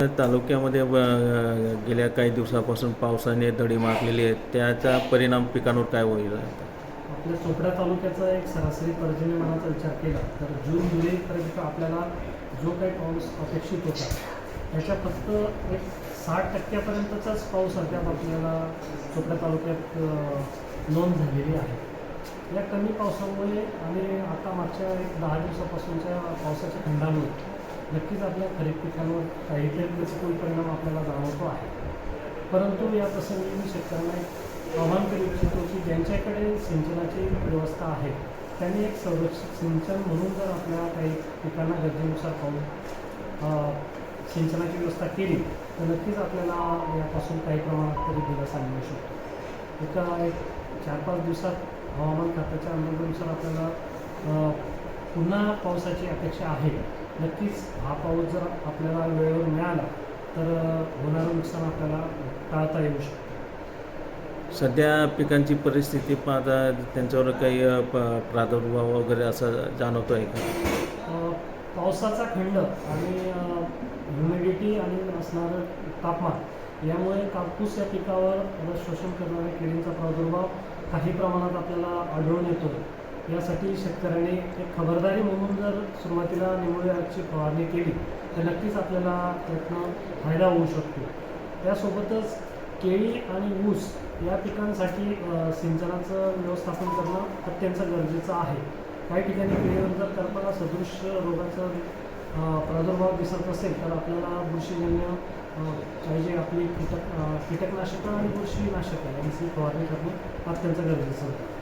तालुक्यामध्ये गेल्या काही दिवसापासून पावसाने दडी मारलेली आहे. त्याचा परिणाम पिकांवर काय होईल? आपल्या चोपडा तालुक्याचा एक सरासरी पर्जन्यमानाचा विचार केला तर जून जुलैपर्यंत आपल्याला जो काही पाऊस अपेक्षित होता त्याच्या फक्त एक साठ टक्क्यापर्यंतचाच पाऊस अद्याप आपल्याला चोपडा तालुक्यात नोंद झालेली आहे. या कमी पावसामुळे आणि आता मागच्या एक दहा दिवसापासूनच्या पावसाच्या खंडामुळे नक्कीच आपल्या खरीप पिकांवर काहीतरी प्रतिकूल परिणाम आपल्याला जाणवतो आहे. परंतु या प्रसंगी मी शेतकऱ्यांना एक आव्हान करू इच्छितो की ज्यांच्याकडे सिंचनाची व्यवस्था आहे त्यांनी एक संरक्षित सिंचन म्हणून जर आपल्या काही पिकांना गरजेनुसार पाहून सिंचनाची व्यवस्था केली तर नक्कीच आपल्याला यापासून काही प्रमाणात तरी दिलासा मिळू शकतो. एका एक चार पाच दिवसात हवामान खात्याच्या अंदाजानुसार आपल्याला पुन्हा पावसाची अपेक्षा आहे. नक्कीच हा पाऊस जर आपल्याला वेळेवर मिळाला तर होणारं नुकसान आपल्याला टाळता येऊ शकतं. सध्या पिकांची परिस्थिती पाहता त्यांच्यावर काही प- प्रादुर्भाव वगैरे असं जाणवतो आहे का? पावसाचा खंड आणि ह्युमिडिटी आणि असणारं तापमान यामुळे कापूस या पिकावर शोषण करणाऱ्या किडींचा प्रादुर्भाव काही प्रमाणात आपल्याला आढळून येतो यासाठी शेतकऱ्यांनी एक खबरदारी म्हणून जर सुरुवातीला निमोनियाची फवारणी केली तर नक्कीच आपल्याला त्यातनं फायदा होऊ शकतो. त्यासोबतच केळी आणि ऊस या पिकांसाठी सिंचनाचं व्यवस्थापन करणं अत्यंत गरजेचं आहे. काही ठिकाणी केळीवर जर करपाला सदृश्य रोगाचं प्रादुर्भाव दिसत असेल तर आपल्याला बुरशीजन्य पाहिजे जे आपली कीटक कीटकनाशकं आणि बुरशीनाशकं यांची फवारणी करणं अत्यंत गरजेचं आहे.